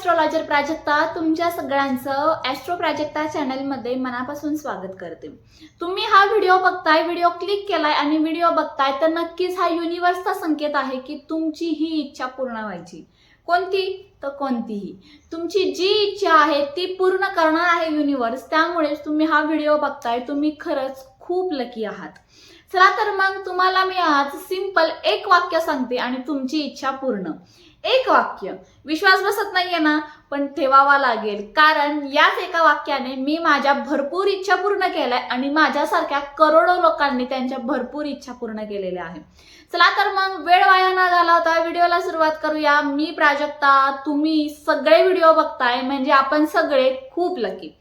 Astrologer Prajakta तुमच्या सगळ्यांचं Austro Prajakta चॅनलमध्ये मनापासून स्वागत करते. तुम्ही हा व्हिडिओ बघताय व्हिडिओ क्लिक केलाय आणि व्हिडिओ बघताय तर नक्कीच हा युनिव्हर्सचा संकेत आहे की तुमची ही इच्छा पूर्ण व्हायची. कोणती? तर कोणतीही. तुमची जी इच्छा आहे ती पूर्ण करणार आहे युनिव्हर्स त्यामुळे तुम्ही हा व्हिडिओ बघताय तुम्ही खरंच खूप लकी आहात. चला तर मग तुम्हाला मी आज सिंपल एक वाक्य सांगते आणि तुमची इच्छा पूर्ण. एक वाक्य. विश्वास बसत नाहीये ना पण ठेवावा लागेल. कारण याच एका वाक्याने मी माझ्या भरपूर इच्छा पूर्ण केल्या आणि माझ्यासारख्या करोडो लोकांनी त्यांच्या भरपूर इच्छा पूर्ण केलेल्या आहे चला तर मग वेळ वाया न घालवता व्हिडिओला सुरुवात करूया. मी प्राजक्ता तुम्ही सगळे व्हिडिओ बघताय म्हणजे आपण सगळे खूप लकी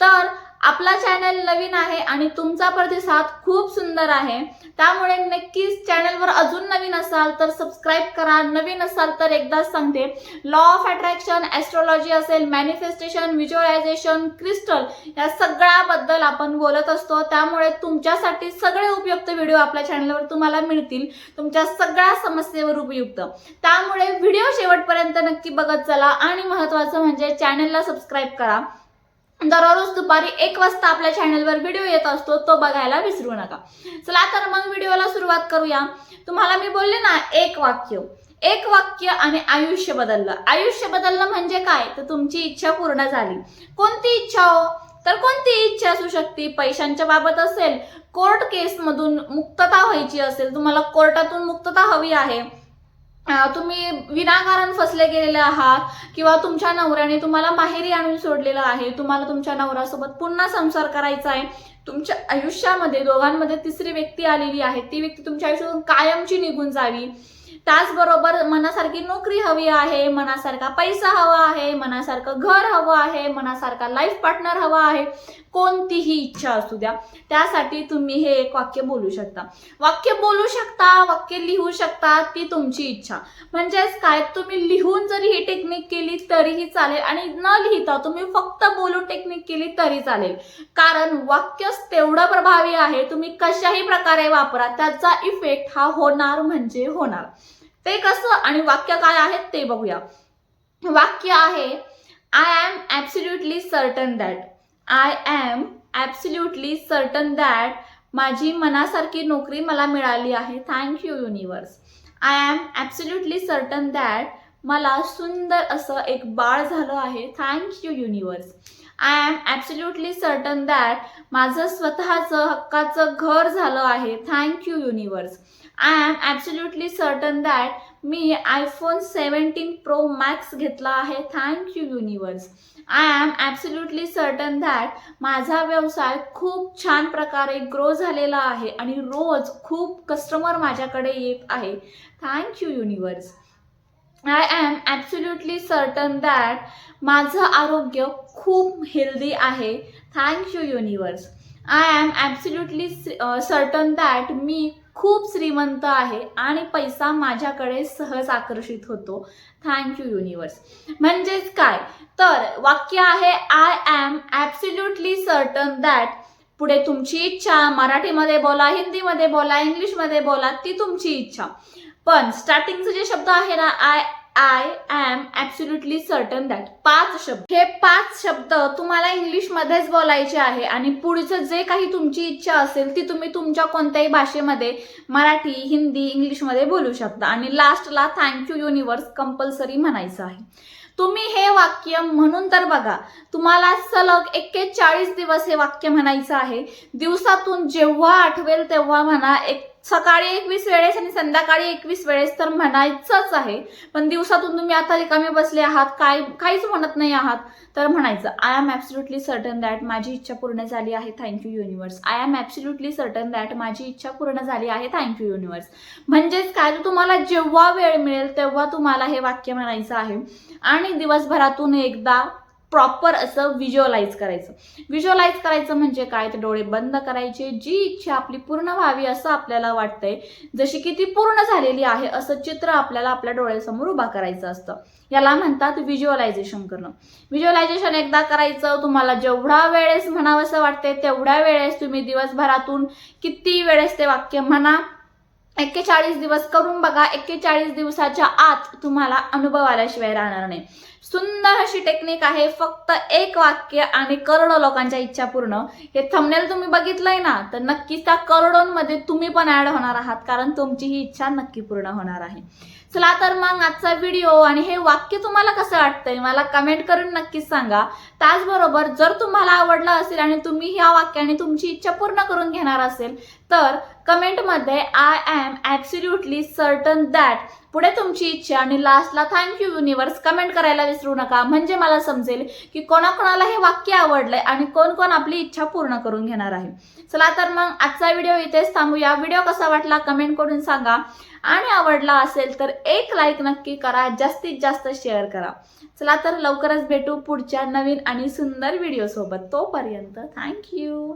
तर आपला चॅनल नवीन आहे आणि तुमचा प्रतिसाद खूप सुंदर आहे. त्यामुळे नक्कीच चॅनलवर अजून नवीन असाल तर सबस्क्राईब करा. नवीन असाल तर एकदाच सांगते. लॉ ऑफ अट्रॅक्शन ॲस्ट्रॉलॉजी असेल मॅनिफेस्टेशन व्हिज्युअलायझेशन क्रिस्टल या सगळ्याबद्दल आपण बोलत असतो. त्यामुळे तुमच्यासाठी सगळे उपयुक्त व्हिडिओ आपल्या चॅनलवर तुम्हाला मिळतील. तुमच्या सगळ्या समस्येवर उपयुक्त. त्यामुळे व्हिडिओ शेवटपर्यंत नक्की बघत चला आणि महत्त्वाचं म्हणजे चॅनलला सबस्क्राईब करा. दररोज दुपारी एक वाजता आपल्या चॅनलवर व्हिडिओ येत असतो तो बघायला विसरू नका. चला तर मग व्हिडिओला सुरुवात करूया. तुम्हाला मी बोलले ना एक वाक्य. एक वाक्य आणि आयुष्य बदललं. आयुष्य बदललं म्हणजे काय? तर तुमची इच्छा पूर्ण झाली. कोणती इच्छा हो? तर कोणती इच्छा असू शकते? पैशांच्या बाबत असेल कोर्ट केसमधून मुक्तता व्हायची असेल तुम्हाला कोर्टातून मुक्तता हवी आहे. तुम्ही विनाकारण फसले गेलेले आहात किंवा तुमच्या नवऱ्याने तुम्हाला माहेरी आणून सोडलेलं आहे तुम्हाला तुमच्या नवऱ्यासोबत पुन्हा संसार करायचा आहे तुमच्या आयुष्यामध्ये दोघांमध्ये तिसरी व्यक्ती आलेली आहे ती व्यक्ती तुमच्या आयुष्यातून कायमची निघून जावी. त्याचबरोबर मनासारखी नोकरी हवी आहे मनासारखा पैसा हवा आहे मनासारखं घर हवं आहे मनासारखा लाईफ पार्टनर हवा आहे कोणतीही इच्छा असू द्या. त्यासाठी तुम्ही हे एक वाक्य बोलू शकता. वाक्य बोलू शकता वाक्य लिहू शकता ती तुमची इच्छा. म्हणजेच काय? तुम्ही लिहून जरी ही टेक्निक केली तरीही चालेल आणि न लिहिता तुम्ही फक्त बोलून टेक्निक केली तरी चालेल. कारण वाक्यच तेवढं प्रभावी आहे तुम्ही कशाही प्रकारे वापरा त्याचा इफेक्ट हा होणार म्हणजे होणार. ते कसं आणि वाक्य काय आहेत ते बघूया. वाक्य आहे I am absolutely certain that I am absolutely certain that माझी मनासारखी नोकरी मला मिळाली आहे. Thank you universe I am absolutely certain that मला सुंदर असं एक बाळ झालं आहे. Thank you universe I am absolutely certain that माझं स्वतःचं हक्काचं घर झालं आहे. Thank you universe I am absolutely certain that me iPhone seventeen pro max घेतला आहे. Thank you universe I am absolutely certain that माझा व्यवसाय खूप छान प्रकारे ग्रो झालेला आहे आणि रोज खूप कस्टमर माझ्याकडे येत आहे. Thank you universe I am absolutely certain that माझं आरोग्य खूप हेल्दी आहे. Thank you universe I am absolutely certain that मी खूप श्रीमंत आहे आणि पैसा माझ्याकडे सहज आकर्षित होतो. थँक्यू युनिवर्स म्हणजेच काय? तर वाक्य आहे I am absolutely certain that पुढे तुमची इच्छा मराठीमध्ये बोला हिंदीमध्ये बोला इंग्लिशमध्ये बोला ती तुमची इच्छा. पण स्टार्टिंगचे जे शब्द आहे ना I I am absolutely certain that पाच शब्द हे पाच शब्द तुम्हाला इंग्लिशमध्येच बोलायचे आहे आणि पुढचं जे काही तुमची इच्छा असेल ती तुम्ही तुमच्या कोणत्याही भाषेमध्ये मराठी हिंदी इंग्लिशमध्ये बोलू शकता. आणि लास्टला थँक्यू युनिवर्स कंपल्सरी म्हणायचं आहे. तुम्ही हे वाक्य म्हणून तर बघा तुम्हाला सलग एक्केचाळीस दिवस हे वाक्य म्हणायचं आहे. दिवसातून जेव्हा आठवेल तेव्हा म्हणा एक सकाळी एकवीस वेळेस आणि संध्याकाळी एकवीस वेळेस तर म्हणायचंच आहे. पण दिवसातून तुम्ही आता रिकामे बसले आहात काय काहीच म्हणत नाही आहात. तर म्हणायचं I am absolutely certain that माझी इच्छा पूर्ण झाली आहे. Thank you universe I am absolutely certain that माझी इच्छा पूर्ण झाली आहे. थँक्यू युनिवर्स म्हणजेच काय? तर तुम्हाला जेव्हा वेळ मिळेल तेव्हा तुम्हाला हे वाक्य म्हणायचं आहे. आणि दिवसभरातून एकदा प्रॉपर असं व्हिज्युअलाइज करायचं. व्हिज्युअलाइज करायचं म्हणजे काय? तर डोळे बंद करायचे. जी इच्छा आपली पूर्ण व्हावी असं आपल्याला वाटतंय जशी की ती पूर्ण झालेली आहे असं चित्र आपल्याला आपल्या डोळ्यासमोर उभा करायचं असतं. याला म्हणतात व्हिज्युअलायझेशन करणं. व्हिज्युअलायझेशन एकदा करायचं तुम्हाला जेवढा वेळेस म्हणावंसं वाटते तेवढ्या वेळेस तुम्ही दिवसभरातून किती वेळेस ते वाक्य म्हणा एक्केचाळीस दिवस करून बघा एक्केचाळीस दिवसाच्या आत तुम्हाला अनुभव आल्याशिवाय राहणार नाही. सुंदर अशी टेक्निक आहे फक्त एक वाक्य आणि करोडो लोकांच्या इच्छा पूर्ण. हे थंबनेल तुम्ही बघितलंय ना तर नक्कीच त्या करोडोंमध्ये तुम्ही पण ऍड होणार आहात कारण तुमची ही इच्छा नक्की पूर्ण होणार आहे. चला तर मग आजचा व्हिडिओ आणि हे वाक्य तुम्हाला कसं वाटतंय मला कमेंट करून नक्कीच सांगा. त्याचबरोबर जर तुम्हाला आवडलं असेल आणि तुम्ही ह्या वाक्याने तुमची इच्छा पूर्ण करून घेणार असेल तर कमेंटमध्ये I am absolutely certain that पुढे तुमची इच्छा आणि लास्टला थँक्यू युनिवर्स कमेंट करायला विसरू नका. म्हणजे मला समजेल की कोणाकोणाला हे वाक्य आवडलंय आणि कोण कोण आपली इच्छा पूर्ण करून घेणार आहे. चला तर मग आजचा व्हिडिओ इथेच थांबूया. व्हिडिओ कसा वाटला कमेंट करून सांगा. आणि आवडला असेल तर एक लाईक नक्की करा. जास्तीत जास्त शेअर करा. चला तर लवकरच भेटू पुढच्या नवीन आणि सुंदर व्हिडिओ सोबत. तोपर्यंत थँक्यू